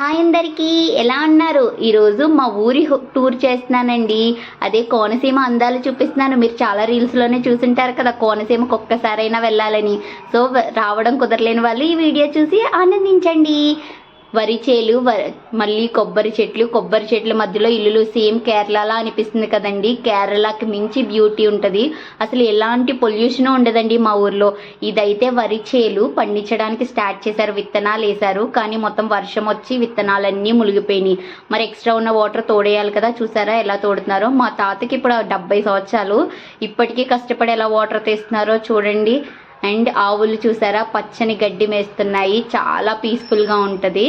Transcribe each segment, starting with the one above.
Hi అందరికీ ఎలా ఉన్నారు? ఈరోజు మా ఊరి టూర్ చేస్తున్నానండి. అదే కోనసీమ అందాలు చూపిస్తున్నాను. మీరు చాలా రీల్స్లోనే చూసుంటారు కదా కోనసీమకు ఒక్కసారైనా వెళ్ళాలని. సో రావడం కుదరలేని వాళ్ళు ఈ వీడియో చూసి ఆనందించండి. వరి చేలు వ- మళ్ళీ కొబ్బరి చెట్లు. కొబ్బరి చెట్ల మధ్యలో ఇల్లులు సేమ్ కేరళలా అనిపిస్తుంది కదండి. కేరళకి మించి బ్యూటీ ఉంటుంది. అసలు ఎలాంటి పొల్యూషన్ ఉండదండి మా ఊర్లో. ఇదైతే వరి చేలు పండించడానికి స్టార్ట్ చేశారు. విత్తనాలు వేశారు. కానీ మొత్తం వర్షం వచ్చి విత్తనాలన్నీ మునిగిపోయినాయి. మరి ఎక్స్ట్రా ఉన్న వాటర్ తోడేయాలి కదా. చూసారా ఎలా తోడుతున్నారో. మా తాతకి ఇప్పుడు డెబ్బై సంవత్సరాలు. ఇప్పటికీ కష్టపడి ఎలా వాటర్ తీస్తున్నారో చూడండి. అండ్ ఆవులు చూసారా? పచ్చని గడ్డి మేస్తున్నాయి. చాలా పీస్ఫుల్గా ఉంటుంది.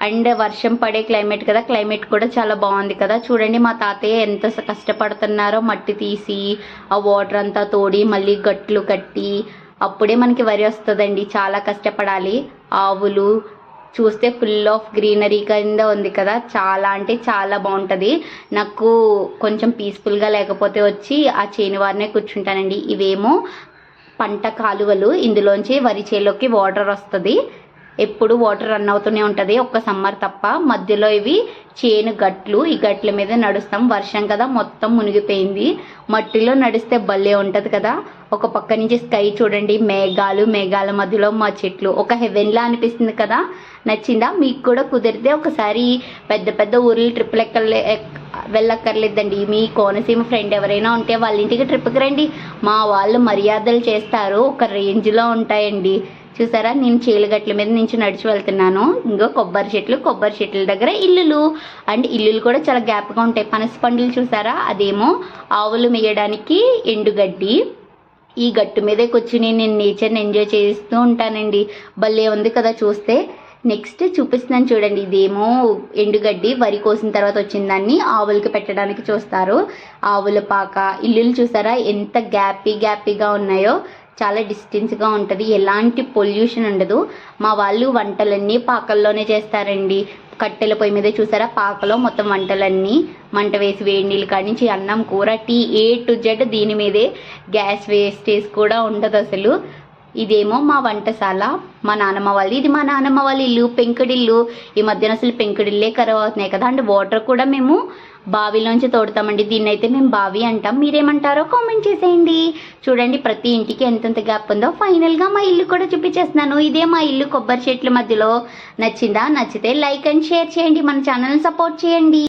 అండ్ వర్షం పడే క్లైమేట్ కదా. క్లైమేట్ కూడా చాలా బాగుంది కదా. చూడండి మా తాతయ్య ఎంత కష్టపడుతున్నారో. మట్టి తీసి ఆ వాటర్ అంతా తోడి మళ్ళీ గట్లు కట్టి అప్పుడే మనకి వరి వస్తుందండి. చాలా కష్టపడాలి. ఆవులు చూస్తే ఫుల్ ఆఫ్ గ్రీనరీ కింద ఉంది కదా. చాలా అంటే చాలా బాగుంటుంది. నాకు కొంచెం పీస్ఫుల్గా లేకపోతే వచ్చి ఆ చేను వారినే కూర్చుంటానండి. ఇవేమో పంట కాలువలు ఇందులోంచి వరి చేలోకి వాటర్ వస్తుంది. ఎప్పుడు వాటర్ రన్ అవుతూనే ఉంటుంది. ఒక్క సమ్మర్ తప్ప మధ్యలో ఇవి చేను గట్లు ఈ గట్ల మీద నడుస్తాం. వర్షం కదా మొత్తం మునిగిపోయింది. మట్టిలో నడిస్తే భలే ఉంటుంది కదా. ఒక పక్క నుంచి స్కై చూడండి. మేఘాలు మేఘాల మధ్యలో మా చెట్లు. ఒక హెవెన్లా అనిపిస్తుంది కదా. నచ్చిందా? మీకు కూడా కుదిరితే ఒకసారి పెద్ద పెద్ద ఊర్లు ట్రిప్ లెక్కలే వెళ్ళక్కర్లేదండి. మీ కోనసీమ ఫ్రెండ్ ఎవరైనా ఉంటే వాళ్ళ ఇంటికి ట్రిప్కి రండి. మా వాళ్ళు మర్యాదలు చేస్తారు. ఒక రేంజ్లో ఉంటాయండి. చూసారా? నేను చీలగట్ల మీద నుంచి నడిచి వెళ్తున్నాను. ఇంకో కొబ్బరి చెట్లు కొబ్బరి చెట్ల దగ్గర ఇల్లులు. అండ్ ఇల్లులు కూడా చాలా గ్యాప్గా ఉంటాయి. పనస పండులు చూసారా? అదేమో ఆవులు మేయడానికి ఎండుగడ్డి ఈ గట్టు మీదే కూర్చుని నేను నేచర్ని ఎంజాయ్ చేస్తూ ఉంటానండి. భలే ఉంది కదా చూస్తే. నెక్స్ట్ చూపిస్తున్నాను చూడండి ఇదేమో ఎండుగడ్డి వరి కోసిన తర్వాత వచ్చిన దాన్ని ఆవులకి పెట్టడానికి చూస్తారు. ఆవుల పాక ఇల్లులు చూసారా? ఎంత గ్యాపీ గ్యాపీగా ఉన్నాయో. చాలా డిస్టెన్స్గా ఉంటుంది. ఎలాంటి పొల్యూషన్ ఉండదు. మా వాళ్ళు వంటలన్నీ పాకల్లోనే చేస్తారండి. కట్టెల పొయ్యి మీద చూసారా? పాకలో మొత్తం వంటలన్నీ. మంట వేసి వేడి నీళ్ళు కాడించి అన్నం కూర టీ ఏ టు జెడ్ దీని మీదే గ్యాస్ వేస్టేజ్ కూడా ఉండదు అసలు. ఇదేమో మా వంటశాల. మా నానమ్మ వాళ్ళది ఇది మా నానమ్మ వాళ్ళ ఇల్లు పెంకుడిల్లు ఈ మధ్యన అసలు పెంకుడిల్లే ఖరాబ్ అవుతున్నాయి కదా. అండ్ వాటర్ కూడా మేము బావిలోంచి తోడుతామండి. దీన్ని అయితే మేము బావి అంటాం. మీరేమంటారో కామెంట్ చేసేయండి. చూడండి ప్రతి ఇంటికి ఎంతెంత గ్యాప్ ఉందో ఫైనల్గా మా ఇల్లు కూడా చూపించేస్తున్నాను. ఇదే మా ఇల్లు కొబ్బరి చెట్ల మధ్యలో. నచ్చిందా? నచ్చితే లైక్ అండ్ షేర్ చేయండి. మన ఛానల్ని సపోర్ట్ చేయండి.